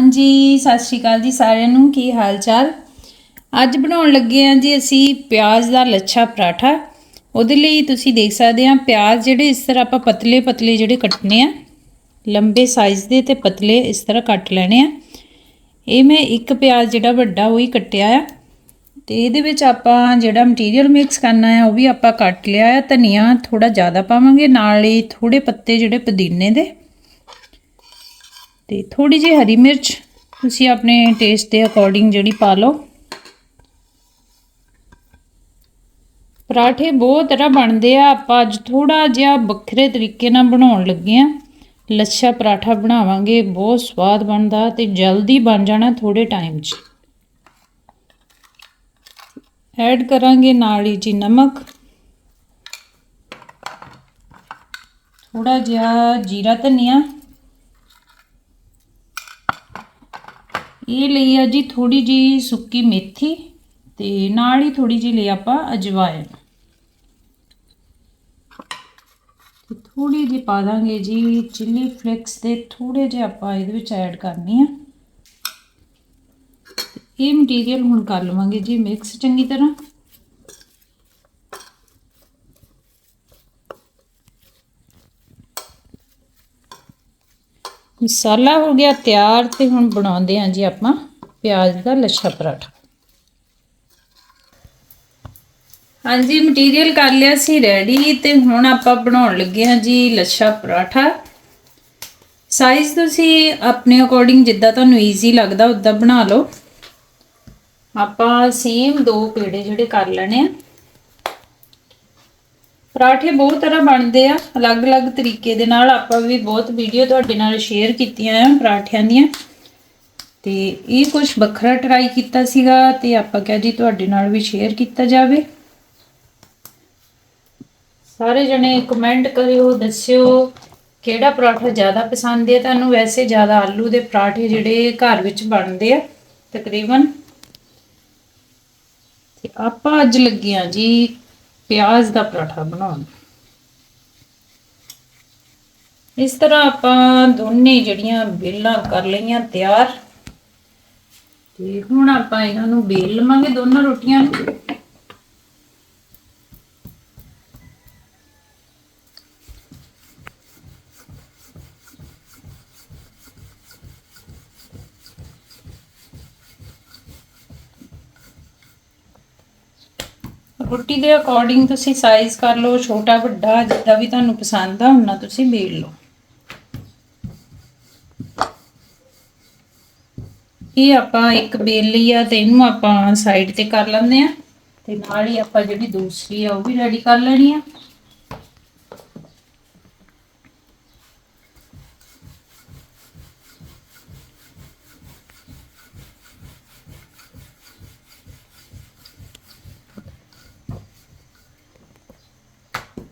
ਹਾਂਜੀ, ਸਤਿ ਸ਼੍ਰੀ ਅਕਾਲ ਜੀ ਸਾਰਿਆਂ ਨੂੰ, ਕੀ ਹਾਲ ਚਾਲ ਅੱਜ ਬਣਾਉਣ ਲੱਗੇ ਹਾਂ ਜੀ ਅਸੀਂ ਪਿਆਜ਼ ਦਾ ਲੱਛਾ ਪਰਾਠਾ। ਉਹਦੇ ਲਈ ਤੁਸੀਂ ਦੇਖ ਸਕਦੇ ਆ ਪਿਆਜ਼ ਜਿਹੜੇ ਇਸ ਤਰ੍ਹਾਂ ਆਪਾਂ ਪਤਲੇ ਪਤਲੇ ਜਿਹੜੇ ਕੱਟਨੇ ਆ, ਲੰਬੇ ਸਾਈਜ਼ ਦੇ ਤੇ ਪਤਲੇ ਇਸ ਤਰ੍ਹਾਂ ਕੱਟ ਲੈਣੇ ਆ। ਇਹ ਮੈਂ ਇੱਕ ਪਿਆਜ਼ ਜਿਹੜਾ ਵੱਡਾ ਉਹ ਹੀ ਕੱਟਿਆ ਆ। ਤੇ ਇਹਦੇ ਵਿੱਚ ਆਪਾਂ ਜਿਹੜਾ ਮਟੀਰੀਅਲ ਮਿਕਸ ਕਰਨਾ ਹੈ ਉਹ ਵੀ ਆਪਾਂ ਕੱਟ ਲਿਆ ਆ। ਧਨੀਆ ਥੋੜਾ ਜ਼ਿਆਦਾ ਪਾਵਾਂਗੇ, ਨਾਲ ਹੀ ਥੋੜੇ ਪੱਤੇ ਜਿਹੜੇ ਪੁਦੀਨੇ ਦੇ। ਤੇ ਥੋੜੀ ਜਿਹੀ ਹਰੀ ਮਿਰਚ ਤੁਸੀਂ ਆਪਣੇ ਟੇਸਟ ਦੇ ਅਕੋਰਡਿੰਗ ਜਿਹੜੀ ਪਾ ਲਓ। ਪਰਾਠੇ ਬਹੁਤ ਤਰ੍ਹਾਂ ਬਣਦੇ ਆ, ਆਪਾਂ ਅੱਜ ਥੋੜਾ ਜਿਹਾ ਵੱਖਰੇ ਤਰੀਕੇ ਨਾਲ ਬਣਾਉਣ ਲੱਗੇ ਆ। ਲੱਛਾ ਪਰਾਠਾ ਬਣਾਵਾਂਗੇ, ਬਹੁਤ ਸਵਾਦ ਬਣਦਾ ਤੇ ਜਲਦੀ ਬਣ ਜਾਣਾ ਥੋੜੇ ਟਾਈਮ 'ਚ। ਐਡ ਕਰਾਂਗੇ ਨਾਲ ਹੀ ਜੀ ਨਮਕ। ਥੋੜਾ ਜਿਹਾ ਜੀਰਾ ਧਨੀਆ। ਇਹ ਲਈ ਆ ਜੀ ਥੋੜੀ ਜੀ ਸੁੱਕੀ ਮੇਥੀ ਤੇ ਨਾਲ ਹੀ ਥੋੜੀ ਜੀ ਲਈ ਆਪਾਂ ਅਜਵਾਇਣ। ਤੇ ਥੋੜੀ ਜੀ ਪਾ ਦਾਂਗੇ ਜੀ ਚਿੱਲੀ ਫਲੇਕਸ ਦੇ ਥੋੜੇ ਜਿਹਾ ਆਪਾਂ ਇਹਦੇ ਵਿੱਚ ਐਡ ਕਰਨੀ ਆ। ਇਹ ਮਟੀਰੀਅਲ ਹੁਣ ਕਰ ਲਵਾਂਗੇ ਜੀ ਮਿਕਸ ਚੰਗੀ ਤਰ੍ਹਾਂ। ਮਸਾਲਾ ਹੋ ਗਿਆ ਤਿਆਰ ਤੇ ਹੁਣ ਬਣਾਉਂਦੇ ਹਾਂ ਜੀ ਆਪਾਂ ਪਿਆਜ਼ ਦਾ ਲੱਛਾ ਪਰਾਠਾ। ਹਾਂਜੀ ਮਟੀਰੀਅਲ ਕਰ ਲਿਆ ਸੀ ਰੈਡੀ ਤੇ ਹੁਣ ਆਪਾਂ ਬਣਾਉਣ ਲੱਗੇ ਹਾਂ ਜੀ ਲੱਛਾ ਪਰਾਠਾ। ਸਾਈਜ਼ ਤੁਸੀਂ ਆਪਣੇ ਅਕੋਰਡਿੰਗ ਜਿੱਦਾਂ ਤੁਹਾਨੂੰ ਈਜ਼ੀ ਲੱਗਦਾ, ਉਦਾਂ ਬਣਾ ਲਓ। ਆਪਾਂ ਸੇਮ ਦੋ ਪੇੜੇ ਜਿਹੜੇ ਕਰ ਲੈਣੇ ਆ। ਪਰਾਠੇ ਬਹੁਤ ਤਰ੍ਹਾਂ ਬਣਦੇ ਆ, ਅਲੱਗ-ਅਲੱਗ ਤਰੀਕੇ ਦੇ ਨਾਲ ਆਪਾਂ ਵੀ ਬਹੁਤ ਵੀਡੀਓ ਤੁਹਾਡੇ ਨਾਲ ਸ਼ੇਅਰ ਕੀਤੀਆਂ ਆ ਪਰਾਠਿਆਂ ਦੀਆਂ। ਤੇ ਇਹ ਕੁਝ ਵੱਖਰਾ ਟਰਾਈ ਕੀਤਾ ਸੀਗਾ ਤੇ ਆਪਾਂ ਕਿਹਾ ਜੀ ਤੁਹਾਡੇ ਨਾਲ ਵੀ ਸ਼ੇਅਰ ਕੀਤਾ ਜਾਵੇ। ਸਾਰੇ ਜਣੇ ਕਮੈਂਟ ਕਰਿਓ, ਦੱਸਿਓ ਕਿਹੜਾ ਪਰਾਠਾ ਜ਼ਿਆਦਾ ਪਸੰਦ ਹੈ। ਤੁਹਾਨੂੰ ਵੈਸੇ ਜ਼ਿਆਦਾ ਆਲੂ ਦੇ ਪਰਾਠੇ ਜਿਹੜੇ ਘਰ ਵਿੱਚ ਬਣਦੇ ਆ, ਤਕਰੀਬਨ। ਤੇ ਆਪਾਂ ਅੱਜ ਲੱਗੇ ਆ ਜੀ ਪਿਆਜ਼ ਦਾ ਪਰਾਠਾ ਬਣਾਉਣ। ਇਸ ਤਰ੍ਹਾਂ ਆਪਾਂ ਦੋਨੇ ਜਿਹੜੀਆਂ ਬੇਲਾਂ ਕਰ ਲਈਆਂ ਤਿਆਰ, ਤੇ ਹੁਣ ਆਪਾਂ ਇਹਨਾਂ ਨੂੰ ਬੇਲ ਲਵਾਂਗੇ ਦੋਨਾਂ ਰੋਟੀਆਂ ਨੂੰ। ਰੋਟੀ ਦੇ ਅਕੋਰਡਿੰਗ ਤੁਸੀਂ ਸਾਈਜ਼ ਕਰ ਲਓ, ਛੋਟਾ, ਵੱਡਾ, ਜਿੱਦਾਂ ਵੀ ਤੁਹਾਨੂੰ ਪਸੰਦ ਆ, ਉਹਨਾਂ ਤੁਸੀਂ ਵੇਲ ਲਓ। ਇਹ ਆਪਾਂ ਇੱਕ ਬੇਲ ਲਈ ਆ ਤੇ ਇਹਨੂੰ ਆਪਾਂ ਸਾਈਡ ਤੇ ਕਰ ਲੈਂਦੇ ਆ। ਤੇ ਨਾਲ ਹੀ ਆਪਾਂ ਜਿਹੜੀ ਦੂਸਰੀ ਆ, ਉਹ ਵੀ ਰੈਡੀ ਕਰ ਲੈਣੀ ਆ।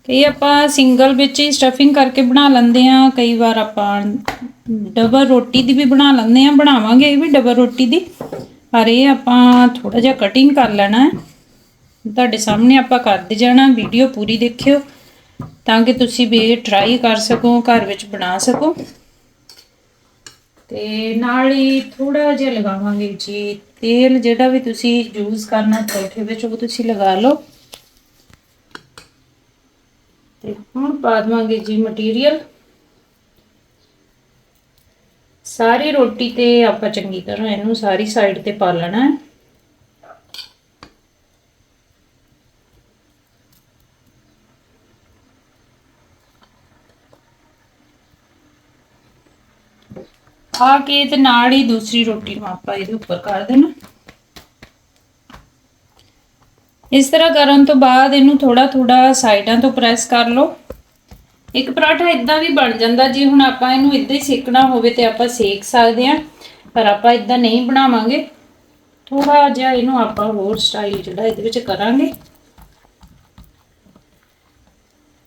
ਇਹ ਆਪਾਂ ਸਿੰਗਲ ਵਿੱਚ ਹੀ ਸਟਫਿੰਗ ਕਰਕੇ ਬਣਾ ਲੈਂਦੇ ਆ ਕਈ ਵਾਰ ਆਪਾਂ ਡਬਲ ਰੋਟੀ ਦੀ ਵੀ ਬਣਾ ਲੈਂਦੇ ਆ ਬਣਾਵਾਂਗੇ ਇਹ ਵੀ ਡਬਲ ਰੋਟੀ ਦੀ। ਪਰ ਇਹ ਆਪਾਂ ਥੋੜਾ ਜਿਹਾ ਕਟਿੰਗ ਕਰ ਲੈਣਾ ਹੈ। ਤੁਹਾਡੇ ਸਾਹਮਣੇ ਆਪਾਂ ਕਰਦੇ ਜਾਣਾ। ਵੀਡੀਓ ਪੂਰੀ ਦੇਖਿਓ। ਤਾਂ ਕਿ ਤੁਸੀਂ ਵੀ ਟਰਾਈ ਕਰ ਸਕੋ, ਘਰ ਵਿੱਚ ਬਣਾ ਸਕੋ। ਤੇ ਨਾਲ ਹੀ ਥੋੜਾ ਜਿਹਾ ਲਗਾਵਾਂਗੇ ਜੀ। ਤੇਲ ਜਿਹੜਾ ਵੀ ਤੁਸੀਂ ਯੂਜ਼ ਕਰਨਾ ਪਰੌਠੇ ਵਿੱਚ, ਉਹ ਤੁਸੀਂ ਲਗਾ ਲਓ। ਤੇ ਹੁਣ ਪਾ ਦਵਾਂਗੇ ਜੀ ਮਟੀਰੀਅਲ ਸਾਰੀ ਰੋਟੀ ਤੇ ਆਪਾਂ ਚੰਗੀ ਤਰ੍ਹਾਂ ਇਹਨੂੰ ਸਾਰੀ ਸਾਈਡ ਤੇ ਪਾ ਲੈਣਾ ਹੈ। ਆ ਕੇ ਤੇ ਨਾਲ ਹੀ ਦੂਸਰੀ ਰੋਟੀ ਨੂੰ ਆਪਾਂ ਇਹਦੇ ਉੱਪਰ ਕਰ ਦੇਣਾ। ਇਸ ਤਰ੍ਹਾਂ ਕਰਨ ਤੋਂ ਬਾਅਦ ਇਹਨੂੰ ਥੋੜਾ ਥੋੜਾ ਸਾਈਡਾਂ ਤੋਂ ਪ੍ਰੈਸ ਕਰ ਲਓ। ਇੱਕ ਪਰਾਠਾ ਇਦਾਂ ਵੀ ਬਣ ਜਾਂਦਾ, ਜੇ ਹੁਣ ਆਪਾਂ ਇਹਨੂੰ ਇਦਾਂ ਹੀ ਸੇਕਣਾ ਹੋਵੇ ਤੇ ਆਪਾਂ ਸੇਕ ਸਕਦੇ ਆ ਪਰ ਆਪਾਂ ਇਦਾਂ ਨਹੀਂ ਬਣਾਵਾਂਗੇ। ਥੋੜਾ ਜਿਹਾ ਇਹਨੂੰ ਆਪਾਂ ਹੋਰ ਸਟਾਈਲ ਜਿਹੜਾ ਇਹਦੇ ਵਿੱਚ ਕਰਾਂਗੇ।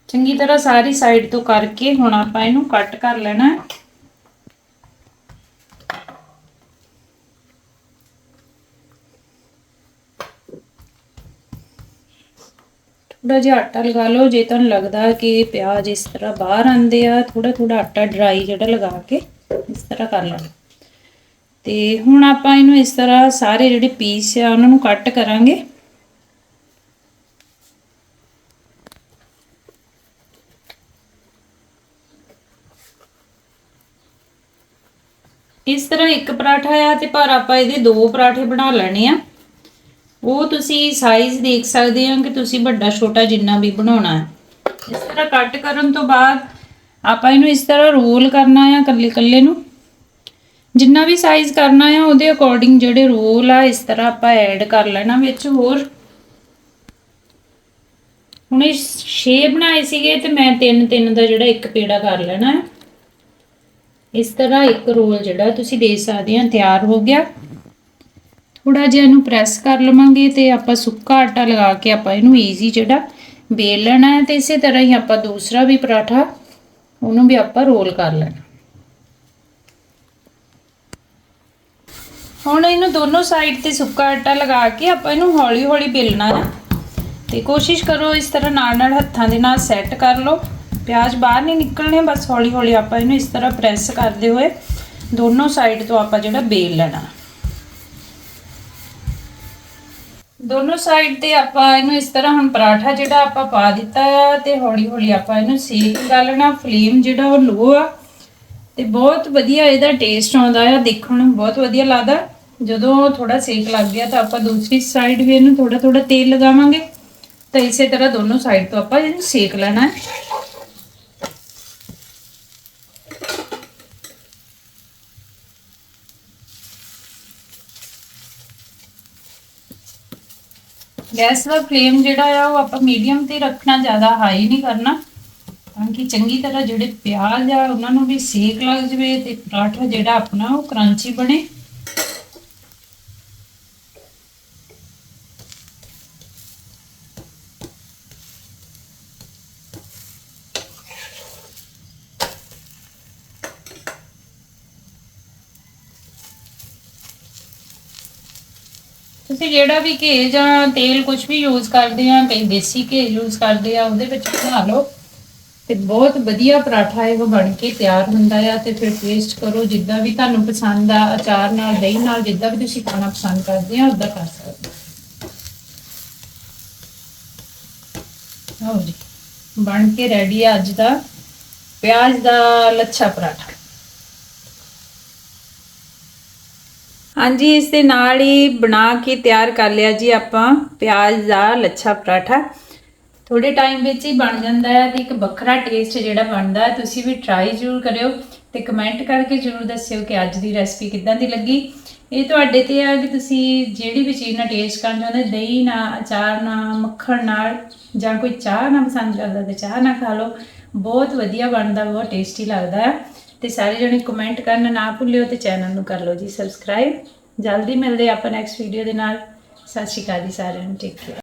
ਚੰਗੀ ਤਰ੍ਹਾਂ ਸਾਰੀ ਸਾਈਡ ਤੋਂ ਕਰਕੇ ਹੁਣ ਆਪਾਂ ਇਹਨੂੰ ਕੱਟ ਕਰ ਲੈਣਾ ਹੈ। ਥੋੜਾ ਜਿਹਾ ਆਟਾ ਲਗਾ ਲਓ, ਜੇ ਤੁਹਾਨੂੰ ਲੱਗਦਾ ਕਿ ਪਿਆਜ਼ ਇਸ ਤਰ੍ਹਾਂ ਬਾਹਰ ਆਉਂਦੇ ਆ ਥੋੜਾ ਥੋੜਾ ਆਟਾ ਡਰਾਈ ਜਿਹੜਾ ਲਗਾ ਕੇ ਇਸ ਤਰ੍ਹਾਂ ਕਰ ਲੈਣਾ। ਤੇ ਹੁਣ ਆਪਾਂ ਇਹਨੂੰ ਇਸ ਤਰ੍ਹਾਂ ਸਾਰੇ ਜਿਹੜੇ ਪੀਸ ਆ, ਉਹਨਾਂ ਨੂੰ ਕੱਟ ਕਰਾਂਗੇ। ਇਸ ਤਰ੍ਹਾਂ ਇੱਕ ਪਰਾਠਾ ਆ ਤੇ ਪਰ ਆਪਾਂ ਇਹਦੇ ਦੋ ਪਰਾਠੇ ਬਣਾ ਲੈਣੇ ਆ। ਉਹ ਤੁਸੀਂ ਸਾਈਜ਼ ਦੇਖ ਸਕਦੇ ਹੋ ਕਿ ਤੁਸੀਂ ਵੱਡਾ, ਛੋਟਾ ਜਿੰਨਾ ਵੀ ਬਣਾਉਣਾ ਹੈ। ਇਸ ਤਰ੍ਹਾਂ ਕੱਟ ਕਰਨ ਤੋਂ ਬਾਅਦ ਆਪਾਂ ਇਹਨੂੰ ਇਸ ਤਰ੍ਹਾਂ ਰੋਲ ਕਰਨਾ ਆ ਕੱਲੇ ਕੱਲੇ ਨੂੰ। ਜਿੰਨਾ ਵੀ ਸਾਈਜ਼ ਕਰਨਾ ਆ, ਉਹਦੇ ਅਕੋਰਡਿੰਗ ਜਿਹੜੇ ਰੋਲ ਆ, ਇਸ ਤਰ੍ਹਾਂ ਆਪਾਂ ਐਡ ਕਰ ਲੈਣਾ ਵਿੱਚ ਹੋਰ। ਹੁਣ ਇਹ 6 ਬਣਾਏ ਸੀਗੇ ਤੇ ਮੈਂ ਤਿੰਨ ਤਿੰਨ ਦਾ ਜਿਹੜਾ ਇੱਕ ਪੇੜਾ ਕਰ ਲੈਣਾ ਹੈ। ਇਸ ਤਰ੍ਹਾਂ ਇੱਕ ਰੋਲ ਜਿਹੜਾ ਤੁਸੀਂ ਦੇ ਸਕਦੇ ਆ ਤਿਆਰ ਹੋ ਗਿਆ। ਥੋੜਾ ਜਿਹਾ ਇਹਨੂੰ ਪ੍ਰੈਸ ਕਰ ਲਵਾਂਗੇ ਤੇ ਆਪਾਂ ਸੁੱਕਾ ਆਟਾ ਲਗਾ ਕੇ ਆਪਾਂ ਇਹਨੂੰ ਈਜ਼ੀ ਜਿਹੜਾ ਵੇਲ ਲੈਣਾ ਹੈ ਤੇ ਇਸੇ ਤਰ੍ਹਾਂ ਹੀ ਆਪਾਂ ਦੂਸਰਾ ਵੀ ਪਰਾਠਾ ਉਹਨੂੰ ਵੀ ਆਪਾਂ ਰੋਲ ਕਰ ਲੈਣਾ। ਹੁਣ ਇਹਨੂੰ ਦੋਨੋਂ ਸਾਈਡ ਤੇ ਸੁੱਕਾ ਆਟਾ ਲਗਾ ਕੇ ਆਪਾਂ ਇਹਨੂੰ ਹੌਲੀ ਹੌਲੀ ਬੇਲਣਾ ਹੈ। ਤੇ ਕੋਸ਼ਿਸ਼ ਕਰੋ ਇਸ ਤਰ੍ਹਾਂ ਨਾਲ ਨਾਲ ਹੱਥਾਂ ਦੇ ਨਾਲ ਸੈੱਟ ਕਰ ਲਓ। ਪਿਆਜ਼ ਬਾਹਰ ਨਹੀਂ ਨਿਕਲਣੇ, ਬਸ ਹੌਲੀ ਹੌਲੀ ਆਪਾਂ ਇਹਨੂੰ ਇਸ ਤਰ੍ਹਾਂ ਪ੍ਰੈਸ ਕਰਦੇ ਹੋਏ ਦੋਨੋਂ ਸਾਈਡ ਤੋਂ ਆਪਾਂ ਜਿਹੜਾ ਬੇਲ ਲੈਣਾ। ਦੋਨੋਂ ਸਾਈਡ ਤੇ ਆਪਾਂ ਇਹਨੂੰ ਇਸ ਤਰ੍ਹਾਂ ਹੁਣ ਪਰਾਠਾ ਜਿਹੜਾ ਆਪਾਂ ਪਾ ਦਿੱਤਾ ਆ ਤੇ ਹੌਲੀ ਹੌਲੀ ਆਪਾਂ ਇਹਨੂੰ ਸੇਕ ਲੈਣਾ ਫਲੇਮ ਜਿਹੜਾ ਉਹ ਲੋ ਆ। ਤੇ ਬਹੁਤ ਵਧੀਆ ਇਹਦਾ ਟੇਸਟ ਆਉਂਦਾ ਆ, ਦੇਖਣ ਨੂੰ ਬਹੁਤ ਵਧੀਆ ਲੱਗਦਾ। ਜਦੋਂ ਥੋੜਾ ਸੇਕ ਲੱਗ ਗਿਆ ਤਾਂ ਆਪਾਂ ਦੂਸਰੀ ਸਾਈਡ ਵੀ ਇਹਨੂੰ ਥੋੜਾ ਥੋੜਾ ਤੇਲ ਲਗਾਵਾਂਗੇ। ਤਾਂ ਇਸੇ ਤਰ੍ਹਾਂ ਦੋਨੋਂ ਸਾਈਡ ਤੋਂ ਆਪਾਂ ਇਹਨੂੰ ਸੇਕ ਲੈਣਾ ਹੈ। ਗੈਸ ਦਾ ਫਲੇਮ ਜਿਹੜਾ ਆ, ਉਹ ਆਪਾਂ ਮੀਡੀਅਮ ਤੇ ਰੱਖਣਾ, ਜ਼ਿਆਦਾ ਹਾਈ ਨਹੀਂ ਕਰਨਾ। ਤਾਂ ਕਿ ਚੰਗੀ ਤਰ੍ਹਾਂ ਜਿਹੜੇ ਪਿਆਜ਼ ਆ, ਉਹਨਾਂ ਨੂੰ ਵੀ ਸੇਕ ਲੱਗ ਜਵੇ ਤੇ ਪਰਾਠਾ ਜਿਹੜਾ ਆਪਣਾ, ਉਹ ਕਰੰਚੀ ਬਣੇ। ਤੁਸੀਂ ਜਿਹੜਾ ਵੀ ਘੇ ਜਾਂ ਤੇਲ ਕੁਝ ਵੀ ਯੂਜ਼ ਕਰਦੇ ਆ ਕਈ ਦੇਸੀ ਘੇ ਯੂਜ਼ ਕਰਦੇ ਆ, ਉਹਦੇ ਵਿੱਚ ਬਣਾ ਲਓ। ਤੇ ਬਹੁਤ ਵਧੀਆ ਪਰਾਠਾ ਇਹ ਬਣ ਕੇ ਤਿਆਰ ਹੁੰਦਾ ਆ ਤੇ ਫਿਰ ਟੇਸਟ ਕਰੋ, ਜਿੱਦਾਂ ਵੀ ਤੁਹਾਨੂੰ ਪਸੰਦ ਆ, ਅਚਾਰ ਨਾਲ, ਦਹੀਂ ਨਾਲ, ਜਿੱਦਾਂ ਵੀ ਤੁਸੀਂ ਖਾਣਾ ਪਸੰਦ ਕਰਦੇ ਆ ਉਦਾਂ ਕਰ ਸਕਦੇ ਹੋ। ਜੀ, ਬਣ ਕੇ ਰੈਡੀ ਆ ਅੱਜ ਦਾ ਪਿਆਜ਼ ਦਾ ਲੱਛਾ ਪਰਾਠਾ। ਹਾਂਜੀ, ਇਸ ਦੇ ਨਾਲ ਹੀ ਬਣਾ ਕੇ ਤਿਆਰ ਕਰ ਲਿਆ ਜੀ ਆਪਾਂ ਪਿਆਜ਼ ਦਾ ਲੱਛਾ ਪਰਾਠਾ। ਥੋੜੇ ਟਾਈਮ ਵਿੱਚ ਹੀ ਬਣ ਜਾਂਦਾ ਹੈ ਤੇ ਇੱਕ ਵੱਖਰਾ ਟੇਸਟ ਜਿਹੜਾ ਬਣਦਾ ਹੈ, ਤੁਸੀਂ ਵੀ ਟਰਾਈ ਜ਼ਰੂਰ ਕਰਿਓ ਤੇ ਕਮੈਂਟ ਕਰਕੇ ਜ਼ਰੂਰ ਦੱਸਿਓ ਕਿ ਅੱਜ ਦੀ ਰੈਸਪੀ ਕਿੱਦਾਂ ਦੀ ਲੱਗੀ। ਇਹ ਤੁਹਾਡੇ ਤੇ ਆ ਕਿ ਤੁਸੀਂ ਜਿਹੜੀ ਵੀ ਚੀਜ਼ ਨਾਲ ਟੇਸਟ ਕਰਨਾ ਚਾਹੁੰਦੇ ਦਹੀਂ ਨਾਲ, ਅਚਾਰ ਨਾਲ, ਮੱਖਣ ਨਾਲ ਜਾਂ ਕੋਈ ਚਾਹ ਨਾਲ ਪਸੰਦ ਕਰਦਾ ਤੇ ਚਾਹ ਨਾਲ ਖਾ ਲਓ, ਬਹੁਤ ਵਧੀਆ ਬਣਦਾ, ਬਹੁਤ ਟੇਸਟੀ ਲੱਗਦਾ ਹੈ। ਤੇ ਸਾਰੇ ਜਣੇ ਕਮੈਂਟ ਕਰਨਾ ਨਾ ਭੁੱਲਿਓ ਤੇ ਚੈਨਲ ਨੂੰ ਕਰ ਲਓ ਜੀ ਸਬਸਕ੍ਰਾਈਬ ਜਲਦੀ ਮਿਲਦੇ ਆਪਾਂ ਨੈਕਸਟ ਵੀਡੀਓ ਦੇ ਨਾਲ। ਸਤਿ ਸ਼੍ਰੀ ਅਕਾਲ ਜੀ ਸਾਰਿਆਂ ਨੂੰ ਟੇਕ ਕੇਅਰ